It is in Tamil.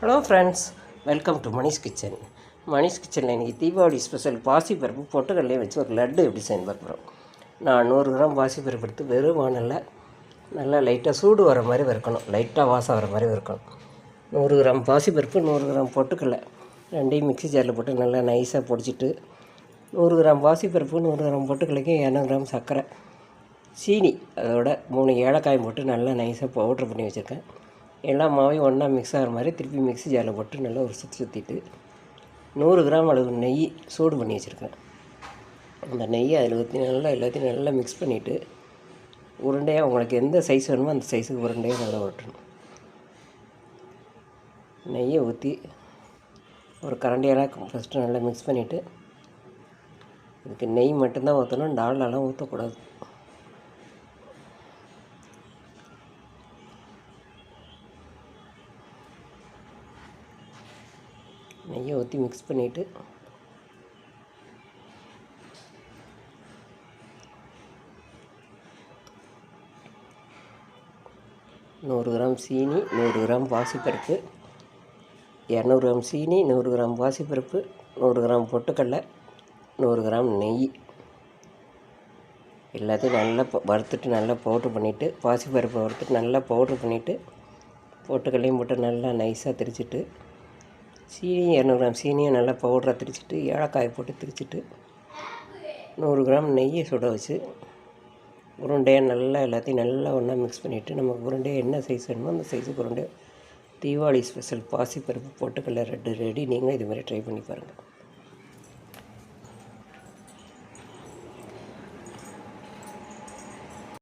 Hello friends welcome to Manish kitchen Manish கிச்சனில் இன்றைக்கி தீபாவளி ஸ்பெஷல் பாசிப்பருப்பு பொட்டுக்கடலையும் வச்சு ஒரு லட்டு எப்படி செய்யணும் பார்க்குறோம் நான் நூறு கிராம் பாசிப்பருப்பு எடுத்து வெறும் வானலில் நல்லா லைட்டாக சூடு வர மாதிரி வறுக்கணும். லைட்டாக வாசம் வர மாதிரி வறுக்கணும். நூறு கிராம் பாசிப்பருப்பு நூறு கிராம் பொட்டுக்கடலை ரெண்டையும் மிக்சி ஜாரில் போட்டு நல்லா நைஸாக பொடிச்சிட்டு நூறு கிராம் பாசிப்பருப்பு நூறு கிராம் பொட்டுக்கடலைக்கு இரநூறு கிராம் சர்க்கரை சீனி அதோட மூணு ஏலக்காயும் போட்டு நல்லா நைஸாக பவுட்ரு பண்ணி வச்சுருக்கேன். எல்லா மாவையும் ஒன்றா மிக்ஸ் ஆகிற மாதிரி திருப்பி மிக்ஸி ஜாரில் போட்டு நல்லா ஒரு சுற்றி சுற்றிட்டு நூறு கிராம் அளவு நெய் சூடு பண்ணி வச்சுருக்கேன். அந்த நெய்யை அதில் ஊற்றி நல்லா எல்லாத்தையும் நல்லா மிக்ஸ் பண்ணிவிட்டு உருண்டையாக உங்களுக்கு எந்த சைஸ் வேணுமோ அந்த சைஸுக்கு உருண்டையாக நல்லா ஓட்டணும். நெய்யை ஊற்றி ஒரு கரண்டியெல்லாம் ஃபஸ்ட்டு நல்லா மிக்ஸ் பண்ணிவிட்டு இதுக்கு நெய் மட்டும்தான் ஊற்றணும் டாலெலாம் ஊற்றக்கூடாது நெய்யை ஊற்றி மிக்ஸ் பண்ணிவிட்டு நூறு கிராம் சீனி நூறு கிராம் பாசிப்பருப்பு இரநூறு கிராம் சீனி நூறு கிராம் பாசிப்பருப்பு நூறு கிராம் பொட்டுக்கடலை நூறு கிராம் நெய். எல்லாத்தையும் நல்லா ப- வறுத்துட்டு நல்லா பவுட்ரு பண்ணிவிட்டு பாசிப்பருப்பை வறுத்துட்டு நல்லா பவுட்ரு பண்ணிவிட்டு பொட்டுக்கடலையும் போட்டு நல்லா நைஸாக திரிச்சிட்டு சீனியும் இரநூறு கிராம் சீனியும் நல்லா பவுடராக திரிச்சிட்டு ஏலக்காயை போட்டு திரிச்சிட்டு நூறு கிராம் நெய்யை சுட வச்சு உருண்டையாக நல்லா எல்லாத்தையும் நல்லா ஒன்றா மிக்ஸ் பண்ணிவிட்டு நமக்கு உருண்டையாக என்ன சைஸ் வேணுமோ அந்த சைஸுக்கு உருண்டை தீபாவளி ஸ்பெஷல் பாசிப்பருப்பு போட்டுக்கல ரெட்டு ரெடி நீங்களும் இது மாதிரி ட்ரை பண்ணி பாருங்கள்